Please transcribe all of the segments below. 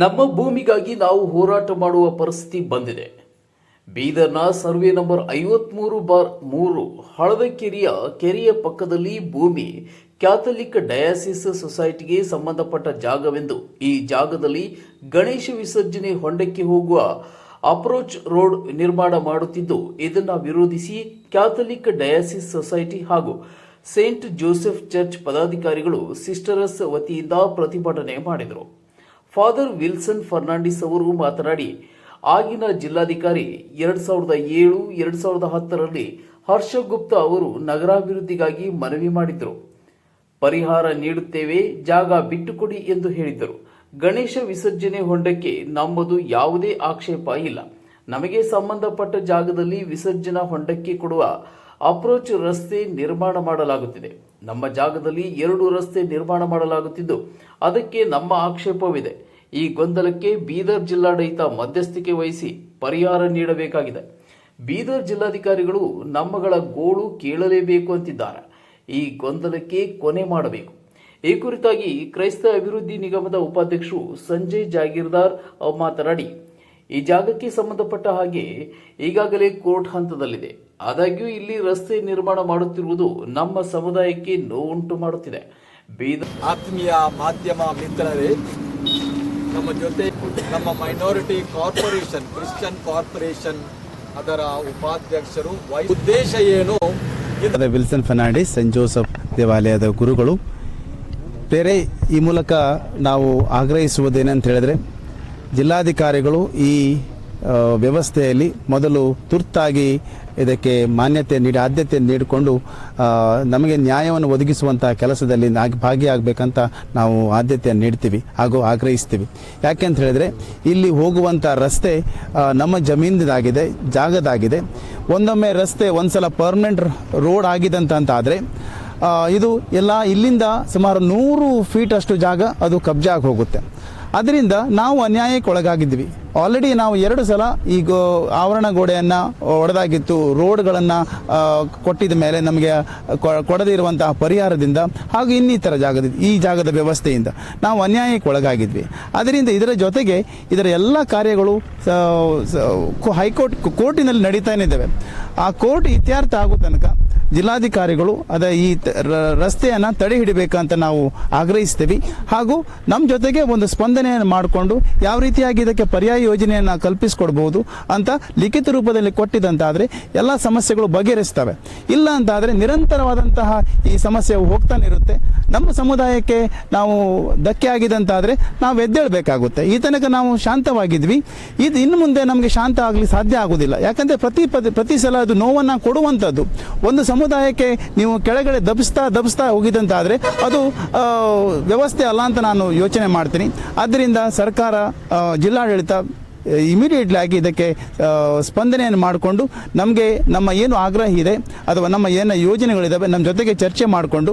ನಮ್ಮ ಭೂಮಿಗಾಗಿ ನಾವು ಹೋರಾಟ ಮಾಡುವ ಪರಿಸ್ಥಿತಿ ಬಂದಿದೆ. ಬೀದರ್ನ ಸರ್ವೆ ನಂಬರ್ ಐವತ್ಮೂರು ಬಾರ್ ಮೂರು, ಹಳದಕೆರೆಯ ಕೆರೆಯ ಪಕ್ಕದಲ್ಲಿ ಭೂಮಿ ಕ್ಯಾಥಲಿಕ್ ಡಯಾಸಿಸ್ ಸೊಸೈಟಿಗೆ ಸಂಬಂಧಪಟ್ಟ ಜಾಗವೆಂದು ಈ ಜಾಗದಲ್ಲಿ ಗಣೇಶ ವಿಸರ್ಜನೆ ಹೊಂಡಕ್ಕೆ ಹೋಗುವ ಅಪ್ರೋಚ್ ರೋಡ್ ನಿರ್ಮಾಣ ಮಾಡುತ್ತಿದ್ದು, ಇದನ್ನು ವಿರೋಧಿಸಿ ಕ್ಯಾಥಲಿಕ್ ಡಯಾಸಿಸ್ ಸೊಸೈಟಿ ಹಾಗೂ ಸೇಂಟ್ ಜೋಸೆಫ್ ಚರ್ಚ್ ಪದಾಧಿಕಾರಿಗಳು ಸಿಸ್ಟರಸ್ ವತಿಯಿಂದ ಪ್ರತಿಭಟನೆ ಮಾಡಿದರು. ಫಾದರ್ ವಿಲ್ಸನ್ ಫರ್ನಾಂಡಿಸ್ ಅವರು ಮಾತನಾಡಿ, ಆಗಿನ ಜಿಲ್ಲಾಧಿಕಾರಿ ಎರಡು ಸಾವಿರದ ಏಳು, ಎರಡು ಸಾವಿರದ ಹತ್ತರಲ್ಲಿ ಹರ್ಷ ಗುಪ್ತಾ ಅವರು ನಗರಾಭಿವೃದ್ಧಿಗಾಗಿ ಮನವಿ ಮಾಡಿದ್ದರು. ಪರಿಹಾರ ನೀಡುತ್ತೇವೆ, ಜಾಗ ಬಿಟ್ಟುಕೊಡಿ ಎಂದು ಹೇಳಿದರು ಗಣೇಶ ವಿಸರ್ಜನೆ ಹೊಂಡಕ್ಕೆ ನಮ್ಮದು ಯಾವುದೇ ಆಕ್ಷೇಪ ಇಲ್ಲ. ನಮಗೆ ಸಂಬಂಧಪಟ್ಟ ಜಾಗದಲ್ಲಿ ವಿಸರ್ಜನಾ ಹೊಂಡಕ್ಕೆ ಕೊಡುವ ಅಪ್ರೋಚ್ ರಸ್ತೆ ನಿರ್ಮಾಣ ಮಾಡಲಾಗುತ್ತಿದೆ. ನಮ್ಮ ಜಾಗದಲ್ಲಿ ಎರಡು ರಸ್ತೆ ನಿರ್ಮಾಣ ಮಾಡಲಾಗುತ್ತಿದ್ದು, ಅದಕ್ಕೆ ನಮ್ಮ ಆಕ್ಷೇಪವಿದೆ. ಈ ಗೊಂದಲಕ್ಕೆ ಬೀದರ್ ಜಿಲ್ಲಾಡಳಿತ ಮಧ್ಯಸ್ಥಿಕೆ ವಹಿಸಿ ಪರಿಹಾರ ನೀಡಬೇಕಾಗಿದೆ. ಬೀದರ್ ಜಿಲ್ಲಾಧಿಕಾರಿಗಳು ನಮ್ಮಗಳ ಗೋಳು ಕೇಳಲೇಬೇಕು ಅಂತಿದ್ದಾರೆ. ಈ ಗೊಂದಲಕ್ಕೆ ಕೊನೆ ಮಾಡಬೇಕು. ಈ ಕುರಿತಾಗಿ ಕ್ರೈಸ್ತ ಅಭಿವೃದ್ಧಿ ನಿಗಮದ ಉಪಾಧ್ಯಕ್ಷರು ಸಂಜಯ್ ಜಾಗೀರ್ದಾರ್ ಮಾತನಾಡಿ ಈ ಜಾಗಕ್ಕೆ ಸಂಬಂಧಪಟ್ಟ ಹಾಗೆ ಈಗಾಗಲೇ ಕೋರ್ಟ್ ಹಂತದಲ್ಲಿದೆ. ಆದಾಗ್ಯೂ ಇಲ್ಲಿ ರಸ್ತೆ ನಿರ್ಮಾಣ ಮಾಡುತ್ತಿರುವುದು ನಮ್ಮ ಸಮುದಾಯಕ್ಕೆ ನೋವುಂಟು ಮಾಡುತ್ತಿದೆ. ಬೀದ ಆತ್ಮೀಯ ಮಾಧ್ಯಮ ಮಿತ್ರರೇ ನಮ್ಮ ಜೊತೆ ನಮ್ಮ ಮೈನಾರಿಟಿ ಕಾರ್ಪೊರೇಷನ್ ಕ್ರಿಶ್ಚಿಯನ್ ಕಾರ್ಪೊರೇಷನ್ ಅದರ ಉಪಾಧ್ಯಕ್ಷರು ಉದ್ದೇಶ ಏನು? ವಿಲ್ಸನ್ ಫರ್ನಾಂಡಿಸ್ ಸೆಂಟ್ ಜೋಸಫ್ ದೇವಾಲಯದ ಗುರುಗಳು. ಬೇರೆ ಈ ಮೂಲಕ ನಾವು ಆಗ್ರಹಿಸುವುದೇನಂತ ಹೇಳಿದ್ರೆ ಜಿಲ್ಲಾಧಿಕಾರಿಗಳು ಈ ವ್ಯವಸ್ಥೆಯಲ್ಲಿ ಮೊದಲು ತುರ್ತಾಗಿ ಇದಕ್ಕೆ ಮಾನ್ಯತೆ ನೀಡಿ, ಆದ್ಯತೆ ನೀಡಿಕೊಂಡು ನಮಗೆ ನ್ಯಾಯವನ್ನು ಒದಗಿಸುವಂತಹ ಕೆಲಸದಲ್ಲಿ ಭಾಗಿಯಾಗಬೇಕಂತ ನಾವು ಆದ್ಯತೆಯನ್ನು ನೀಡ್ತೀವಿ ಹಾಗೂ ಆಗ್ರಹಿಸ್ತೀವಿ. ಯಾಕೆಂತ ಹೇಳಿದ್ರೆ, ಇಲ್ಲಿ ಹೋಗುವಂಥ ರಸ್ತೆ ನಮ್ಮ ಜಮೀನದಾಗಿದೆ, ಜಾಗದಾಗಿದೆ. ಒಂದೊಮ್ಮೆ ರಸ್ತೆ ಒಂದ್ಸಲ ಪರ್ಮನೆಂಟ್ ರೋಡ್ ಆಗಿದೆ ಅಂತ ಆದರೆ ಇದು ಎಲ್ಲ ಇಲ್ಲಿಂದ ಸುಮಾರು ನೂರು ಫೀಟ್ ಅಷ್ಟು ಜಾಗ ಅದು ಕಬ್ಜಾಗಿ ಹೋಗುತ್ತೆ. ಅದರಿಂದ ನಾವು ಅನ್ಯಾಯಕ್ಕೆ ಒಳಗಾಗಿದ್ವಿ ಆಲ್ರೆಡಿ ನಾವು ಎರಡು ಸಲ ಈಗ ಆವರಣ ಗೋಡೆಯನ್ನು ಒಡೆದಾಗಿತ್ತು, ರೋಡ್ಗಳನ್ನು ಕೊಟ್ಟಿದ ಮೇಲೆ ನಮಗೆ ಕೊ- ಕೊಡದೇ ಇರುವಂತಹ ಪರಿಹಾರದಿಂದ ಹಾಗೂ ಇನ್ನಿತರ ಜಾಗದ, ಈ ಜಾಗದ ವ್ಯವಸ್ಥೆಯಿಂದ ನಾವು ಅನ್ಯಾಯಕ್ಕೆ ಒಳಗಾಗಿದ್ವಿ. ಅದರಿಂದ ಇದರ ಜೊತೆಗೆ ಇದರ ಎಲ್ಲ ಕಾರ್ಯಗಳು ಹೈಕೋರ್ಟ್ ಕೋರ್ಟಿನಲ್ಲಿ ನಡೀತಾನೆ ಇದ್ದಾವೆ. ಆ ಕೋರ್ಟ್ ಇತ್ಯರ್ಥ ಆಗೋ ತನಕ ಜಿಲ್ಲಾಧಿಕಾರಿಗಳು ಅದ ಈ ರಸ್ತೆಯನ್ನು ತಡೆ ಹಿಡಿಬೇಕಂತ ನಾವು ಆಗ್ರಹಿಸ್ತೀವಿ. ಹಾಗೂ ನಮ್ಮ ಜೊತೆಗೆ ಒಂದು ಸ್ಪಂದನೆಯನ್ನು ಮಾಡಿಕೊಂಡು ಯಾವ ರೀತಿಯಾಗಿ ಇದಕ್ಕೆ ಪರ್ಯಾಯ ಯೋಜನೆಯನ್ನು ಕಲ್ಪಿಸಿಕೊಡ್ಬೋದು ಅಂತ ಲಿಖಿತ ರೂಪದಲ್ಲಿ ಕೊಟ್ಟಿದಂತಾದರೆ ಎಲ್ಲ ಸಮಸ್ಯೆಗಳು ಬಗೆಹರಿಸ್ತವೆ. ಇಲ್ಲ ಅಂತಾದರೆ ನಿರಂತರವಾದಂತಹ ಈ ಸಮಸ್ಯೆ ಹೋಗ್ತಾನೆ ಇರುತ್ತೆ. ನಮ್ಮ ಸಮುದಾಯಕ್ಕೆ ನಾವು ಧಕ್ಕೆ ಆಗಿದಂತಾದರೆ ನಾವು ಎದ್ದೇಳಬೇಕಾಗುತ್ತೆ. ಈ ತನಕ ನಾವು ಶಾಂತವಾಗಿದ್ವಿ. ಇದು ಇನ್ನು ಮುಂದೆ ನಮಗೆ ಶಾಂತ ಆಗಲಿ ಸಾಧ್ಯ ಆಗೋದಿಲ್ಲ. ಯಾಕಂದರೆ ಪ್ರತಿ ಪ್ರತಿ ಸಲ ಅದು ನೋವನ್ನು ಕೊಡುವಂಥದ್ದು ಒಂದು ಸಮುದಾಯಕ್ಕೆ ನೀವು ಕೆಳಗಡೆ ದಬಿಸ್ತಾ ದಬಿಸ್ತಾ ಹೋಗಿದಂತಾದರೆ ಅದು ವ್ಯವಸ್ಥೆ ಅಲ್ಲ ಅಂತ ನಾನು ಯೋಚನೆ ಮಾಡ್ತೀನಿ. ಆದ್ದರಿಂದ ಸರ್ಕಾರ ಜಿಲ್ಲಾಡಳಿತ ಇಮಿಡಿಯೇಟ್ಲಿ ಆಗಿ ಇದಕ್ಕೆ ಸ್ಪಂದನೆಯನ್ನು ಮಾಡಿಕೊಂಡು ನಮಗೆ ನಮ್ಮ ಏನು ಆಗ್ರಹ ಇದೆ ಅಥವಾ ನಮ್ಮ ಏನು ಯೋಜನೆಗಳಿದ್ದಾವೆ ನಮ್ಮ ಜೊತೆಗೆ ಚರ್ಚೆ ಮಾಡಿಕೊಂಡು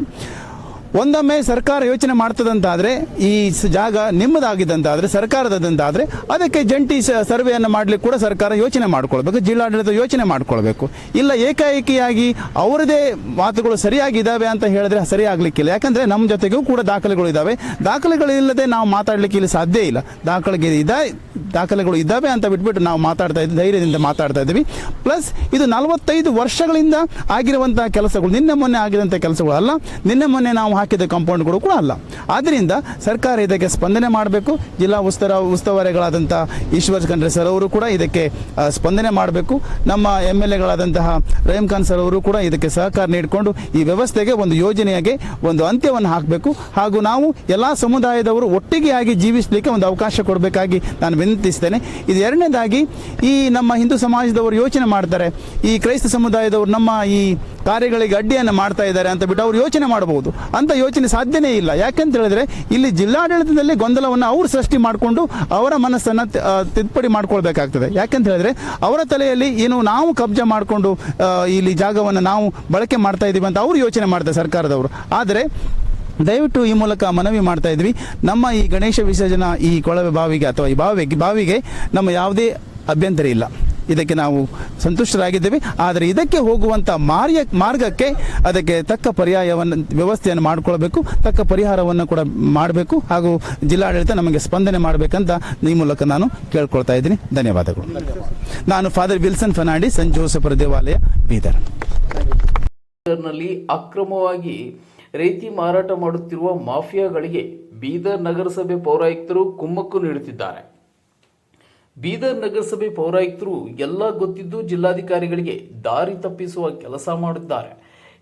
ಒಂದೊಮ್ಮೆ ಸರ್ಕಾರ ಯೋಚನೆ ಮಾಡ್ತದಂತಾದರೆ, ಈ ಜಾಗ ನಿಮ್ಮದಾಗಿದ್ದಂತಾದರೆ ಸರ್ಕಾರದಂತಾದರೆ ಅದಕ್ಕೆ ಜಂಟಿ ಸರ್ವೆಯನ್ನು ಮಾಡಲಿಕ್ಕೆ ಕೂಡ ಸರ್ಕಾರ ಯೋಚನೆ ಮಾಡ್ಕೊಳ್ಬೇಕು, ಜಿಲ್ಲಾಡಳಿತ ಯೋಚನೆ ಮಾಡ್ಕೊಳ್ಬೇಕು. ಇಲ್ಲ ಏಕಾಏಕಿಯಾಗಿ ಅವರದೇ ಮಾತುಗಳು ಸರಿಯಾಗಿದ್ದಾವೆ ಅಂತ ಹೇಳಿದ್ರೆ ಸರಿ ಆಗ್ಲಿಕ್ಕಿಲ್ಲ ಯಾಕಂದರೆ ನಮ್ಮ ಜೊತೆಗೂ ಕೂಡ ದಾಖಲೆಗಳು ಇದ್ದಾವೆ ದಾಖಲೆಗಳು ಇಲ್ಲದೆ ನಾವು ಮಾತಾಡಲಿಕ್ಕೆ ಇಲ್ಲಿ ಸಾಧ್ಯ ಇಲ್ಲ. ದಾಖಲೆಗೆ ಇದೆ, ದಾಖಲೆಗಳು ಇದ್ದಾವೆ ಅಂತ ಬಿಟ್ಬಿಟ್ಟು ನಾವು ಮಾತಾಡ್ತಾ ಇದ್ದೀವಿ ಧೈರ್ಯದಿಂದ ಮಾತಾಡ್ತಾ ಇದ್ದೀವಿ. ಪ್ಲಸ್ ಇದು ನಲವತ್ತೈದು ವರ್ಷಗಳಿಂದ ಆಗಿರುವಂತಹ ಕೆಲಸಗಳು, ನಿನ್ನೆ ಮೊನ್ನೆ ಆಗಿದಂಥ ಕೆಲಸಗಳು ಅಲ್ಲ ನಿನ್ನೆ ಮೊನ್ನೆ ನಾವು ಹಾಕಿದ ಕಾಂಪೌಂಡ್ಗಳು ಕೂಡ ಅಲ್ಲ. ಆದ್ದರಿಂದ ಸರ್ಕಾರ ಇದಕ್ಕೆ ಸ್ಪಂದನೆ ಮಾಡಬೇಕು. ಜಿಲ್ಲಾ ಉಸ್ತರ, ಉಸ್ತುವಾರಿಗಳಾದಂಥ ಈಶ್ವರ್ ಖಂಡ್ರೆ ಸರ್ ಅವರು ಕೂಡ ಇದಕ್ಕೆ ಸ್ಪಂದನೆ ಮಾಡಬೇಕು. ನಮ್ಮ ಎಂ ಎಲ್ ಎಗಳಾದಂತಹ ರಹೀಂ ಖಾನ್ ಸರ್ ಅವರು ಕೂಡ ಇದಕ್ಕೆ ಸಹಕಾರ ನೀಡಿಕೊಂಡು ಈ ವ್ಯವಸ್ಥೆಗೆ ಒಂದು ಯೋಜನೆಯಾಗಿ ಒಂದು ಅಂತ್ಯವನ್ನು ಹಾಕಬೇಕು. ಹಾಗೂ ನಾವು ಎಲ್ಲ ಸಮುದಾಯದವರು ಒಟ್ಟಿಗೆ ಆಗಿ ಜೀವಿಸಲಿಕ್ಕೆ ಒಂದು ಅವಕಾಶ ಕೊಡಬೇಕಾಗಿ ನಾನು ವಿನಂತಿಸ್ತೇನೆ. ಇದು ಎರಡನೇದಾಗಿ ಈ ನಮ್ಮ ಹಿಂದೂ ಸಮಾಜದವರು ಯೋಚನೆ ಮಾಡ್ತಾರೆ. ಈ ಕ್ರೈಸ್ತ ಸಮುದಾಯದವರು ನಮ್ಮ ಈ ಕಾರ್ಯಗಳಿಗೆ ಅಡ್ಡಿಯನ್ನು ಮಾಡ್ತಾ ಇದ್ದಾರೆ ಅಂತ ಬಿಟ್ಟು ಅವರು ಯೋಚನೆ ಮಾಡಬಹುದು. ಅಂತ ಯೋಚನೆ ಸಾಧ್ಯನೇ ಇಲ್ಲ. ಯಾಕೆಂತ ಹೇಳಿದ್ರೆ ಇಲ್ಲಿ ಜಿಲ್ಲಾಡಳಿತದಲ್ಲಿ ಗೊಂದಲವನ್ನು ಅವರು ಸೃಷ್ಟಿ ಮಾಡಿಕೊಂಡು ಅವರ ಮನಸ್ಸನ್ನು ತಿದ್ದುಪಡಿ ಮಾಡ್ಕೊಳ್ಬೇಕಾಗ್ತದೆ. ಯಾಕೆಂತ ಹೇಳಿದ್ರೆ ಅವರ ತಲೆಯಲ್ಲಿ ಏನು ನಾವು ಕಬ್ಜಾ ಮಾಡಿಕೊಂಡು ಇಲ್ಲಿ ಜಾಗವನ್ನು ನಾವು ಬಳಕೆ ಮಾಡ್ತಾ ಇದ್ದೀವಿ ಅಂತ ಅವರು ಯೋಚನೆ ಮಾಡ್ತಾರೆ ಸರ್ಕಾರದವರು. ಆದರೆ ದಯವಿಟ್ಟು ಈ ಮೂಲಕ ಮನವಿ ಮಾಡ್ತಾ ಇದ್ವಿ. ನಮ್ಮ ಈ ಗಣೇಶ ವಿಸರ್ಜನಾ ಈ ಕೊಳವೆ ಬಾವಿಗೆ ಅಥವಾ ಈ ಬಾವಿಗೆ ಬಾವಿಗೆ ನಮ್ಮ ಯಾವುದೇ ಅಭ್ಯಂತರ ಇಲ್ಲ. ಇದಕ್ಕೆ ನಾವು ಸಂತುಷ್ಟರಾಗಿದ್ದೇವೆ. ಆದರೆ ಇದಕ್ಕೆ ಹೋಗುವಂಥ ಮಾರ್ಯ ಮಾರ್ಗಕ್ಕೆ ಅದಕ್ಕೆ ತಕ್ಕ ಪರ್ಯಾಯವನ್ನು, ವ್ಯವಸ್ಥೆಯನ್ನು ಮಾಡಿಕೊಳ್ಬೇಕು ತಕ್ಕ ಪರಿಹಾರವನ್ನು ಕೂಡ ಮಾಡಬೇಕು. ಹಾಗೂ ಜಿಲ್ಲಾಡಳಿತ ನಮಗೆ ಸ್ಪಂದನೆ ಮಾಡಬೇಕಂತ ಈ ಮೂಲಕ ನಾನು ಕೇಳ್ಕೊಳ್ತಾ ಇದ್ದೀನಿ. ಧನ್ಯವಾದಗಳು. ನಾನು ಫಾದರ್ ವಿಲ್ಸನ್ ಫರ್ನಾಂಡಿಸ್ ಸಂಜ್ ಜೋಸಫರ ದೇವಾಲಯ, ಬೀದರ್. ಅಕ್ರಮವಾಗಿ ರೈತಿ ಮಾರಾಟ ಮಾಡುತ್ತಿರುವ ಮಾಫಿಯಾಗಳಿಗೆ ಬೀದರ್ ನಗರಸಭೆ ಪೌರಾಯುಕ್ತರು ಕುಮ್ಮಕ್ಕು ನೀಡುತ್ತಿದ್ದಾರೆ. ಬೀದರ್ ನಗರಸಭೆ ಪೌರಾಯುಕ್ತರು ಎಲ್ಲ ಗೊತ್ತಿದ್ದು ಜಿಲ್ಲಾಧಿಕಾರಿಗಳಿಗೆ ದಾರಿ ತಪ್ಪಿಸುವ ಕೆಲಸ ಮಾಡುತ್ತಾರೆ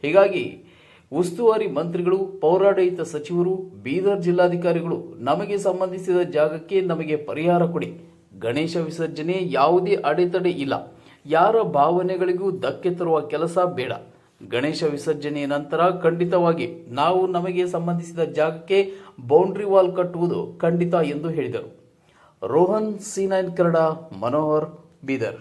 ಹೀಗಾಗಿ ಉಸ್ತುವಾರಿ ಮಂತ್ರಿಗಳು, ಪೌರಾಡಳಿತ ಸಚಿವರು, ಬೀದರ್ ಜಿಲ್ಲಾಧಿಕಾರಿಗಳು ನಮಗೆ ಸಂಬಂಧಿಸಿದ ಜಾಗಕ್ಕೆ ನಮಗೆ ಪರಿಹಾರ ಕೊಡಿ. ಗಣೇಶ ವಿಸರ್ಜನೆ ಯಾವುದೇ ಅಡೆತಡೆ ಇಲ್ಲ. ಯಾರ ಭಾವನೆಗಳಿಗೂ ಧಕ್ಕೆ ತರುವ ಕೆಲಸ ಬೇಡ. ಗಣೇಶ ವಿಸರ್ಜನೆಯ ನಂತರ ಖಂಡಿತವಾಗಿ ನಾವು ನಮಗೆ ಸಂಬಂಧಿಸಿದ ಜಾಗಕ್ಕೆ ಬೌಂಡ್ರಿ ವಾಲ್ ಕಟ್ಟುವುದು ಖಂಡಿತ ಎಂದು ಹೇಳಿದರು. Rohan C nine Kannada Manohar Bidar